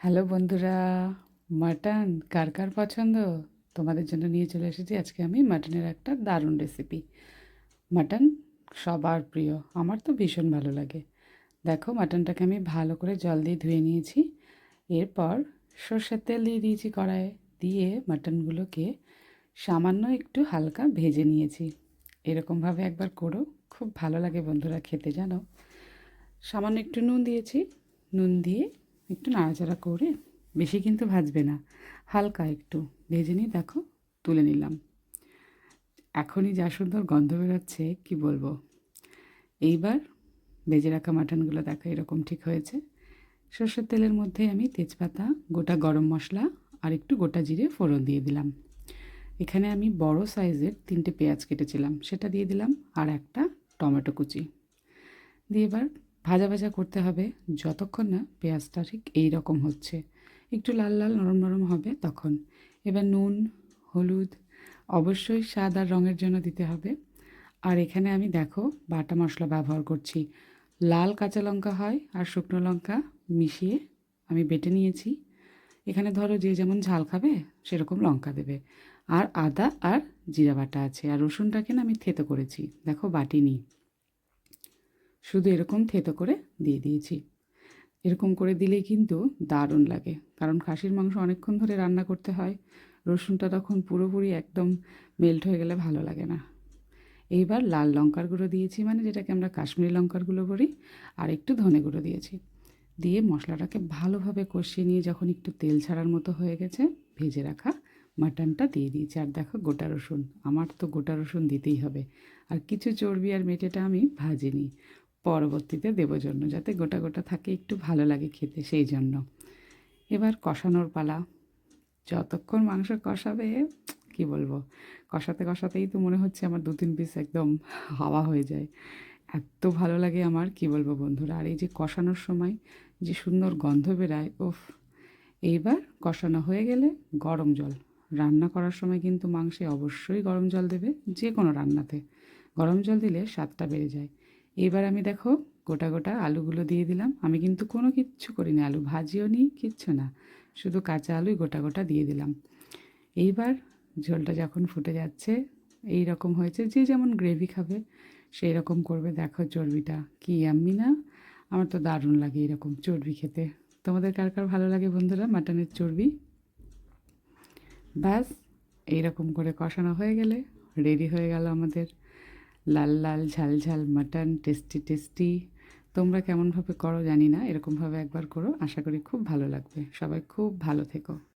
Hello বন্ধুরা, mutton কার কার পছন্দ? তোমাদের জন্য নিয়ে চলে এসেছি আজকে আমি মাটনের একটা দারুণ রেসিপি মাটন সবার প্রিয়, আমার তো ভীষণ ভালো লাগে। দেখো মাটনটাকে আমি ভালো করে জল দিয়ে ধুয়ে নিয়েছি। এরপর সর্ষের তেল দিয়ে দিয়েছি কড়াইয়ে, দিয়ে মাটনগুলোকে সামান্য একটু হালকা ভেজে নিয়েছি। এরকমভাবে একবার করো, খুব ভালো লাগে বন্ধুরা খেতে জানো। সামান্য একটু নুন দিয়েছি, নুন দিয়ে একটু নাড়াচাড়া করে বেশি কিন্তু ভাজবে না। হালকা একটু ভেজে নিয়ে দেখো, তুলে নিলাম। এখনই যা সুন্দর গন্ধ বেরোচ্ছে, কি বলব? এইবার ভেজে রাখা মাটনগুলো দেখো এরকম ঠিক হয়েছে। সর্ষের তেলের মধ্যে আমি তেজপাতা, গোটা গরম মশলা আর একটু গোটা জিরে ফোড়ন দিয়ে দিলাম। এখানে আমি বড় সাইজের তিনটে পেঁয়াজ কেটেছিলাম, সেটা দিয়ে দিলাম আর একটা টমেটো কুচি। দিয়ে এবার ভাজা ভাজা করতে হবে। যতক্ষণ না পেঁয়াজটা ঠিক এই রকম হচ্ছে। একটু লাল লাল, নরম নরম হবে তখন। এবার নুন, হলুদ, অবশ্যই স্বাদ আর রঙের জন্য দিতে হবে। আর এখানে আমি দেখো বাটা মশলা ব্যবহার করছি। লাল কাঁচা লঙ্কা হয় আর শুকনো লঙ্কা মিশিয়ে আমি বেটে নিয়েছি। এখানে ধরো যে যেমন ঝাল খাবে সেরকম লঙ্কা দেবে। আর আদা আর জিরা বাটা আছে। আর রসুনটাকে না আমি থেতো করেছি। দেখো বাটিনি শুধু এরকম থেতো করে দিয়ে দিয়েছি। এরকম করে দিলেই কিন্তু দারুণ লাগে। কারণ খাসির মাংস অনেকক্ষণ ধরে রান্না করতে হয়, রসুনটা তখন পুরোপুরি একদম মেল্ট হয়ে গেলে ভালো লাগে না। এইবার লাল লঙ্কার গুঁড়ো দিয়েছি মানে যেটাকে আমরা কাশ্মীরি লঙ্কার গুঁড়ো করি আর একটু ধনে গুঁড়ো দিয়েছি। দিয়ে মশলাটাকে ভালোভাবে কষিয়ে নিয়ে যখন একটু তেল ছাড়ার মতো হয়ে গেছে, ভেজে রাখা মাটনটা দিয়ে দিয়েছি। আর দেখো গোটা রসুন, আমার তো গোটা রসুন দিতেই হবে। আর কিছু চর্বি আর মেটেটা আমি ভাজিনি। পরবর্তীতে দেবো জন্য, যাতে গোটা গোটা থাকে, একটু ভালো লাগে খেতে সেই জন্য। এবার কষানোর পালা। যতক্ষণ মাংস কষাবে, কি বলব, কষাতে কষাতেই তো মনে হচ্ছে আমার দু তিন পিস একদম হাওয়া হয়ে যায়। এত ভালো লাগে আমার, কি বলব বন্ধুরা, আর এই যে কষানোর সময় যে সুন্দর গন্ধ বেরায় ওফ এইবার কষানো হয়ে গেলে গরম জল। রান্না করার সময় কিন্তু মাংসে অবশ্যই গরম জল দেবে যে কোনো রান্নাতে। গরম জল দিলে স্বাদটা বেড়ে যায়। এবার আমি দেখো গোটা গোটা আলুগুলো দিয়ে দিলাম। আমি কিন্তু কোনো কিচ্ছু করিনি, আলু ভাজিও নিই কিচ্ছু না। শুধু কাঁচা আলুই গোটা গোটা দিয়ে দিলাম। এইবার ঝোলটা যখন ফুটে যাচ্ছে, এই রকম হয়েছে, যে যেমন গ্রেভি খাবে, সেই রকম করবে। দেখো চর্বিটা কি আম্মি না। আমার তো দারুণ লাগে এরকম চর্বি খেতে। তোমাদের কার কার ভালো লাগে বন্ধুরা মাটনের চর্বি? ব্যাস, এইরকম করে কষানো হয়ে গেলে রেডি হয়ে গেল আমাদের লাল লাল, ঝাল ঝাল, মাটন, টেস্টি টেস্টি। তোমরা কেমনভাবে করো জানি না, এরকমভাবে একবার করো, আশা করি খুব ভালো লাগবে। সবাই খুব ভালো থেকো।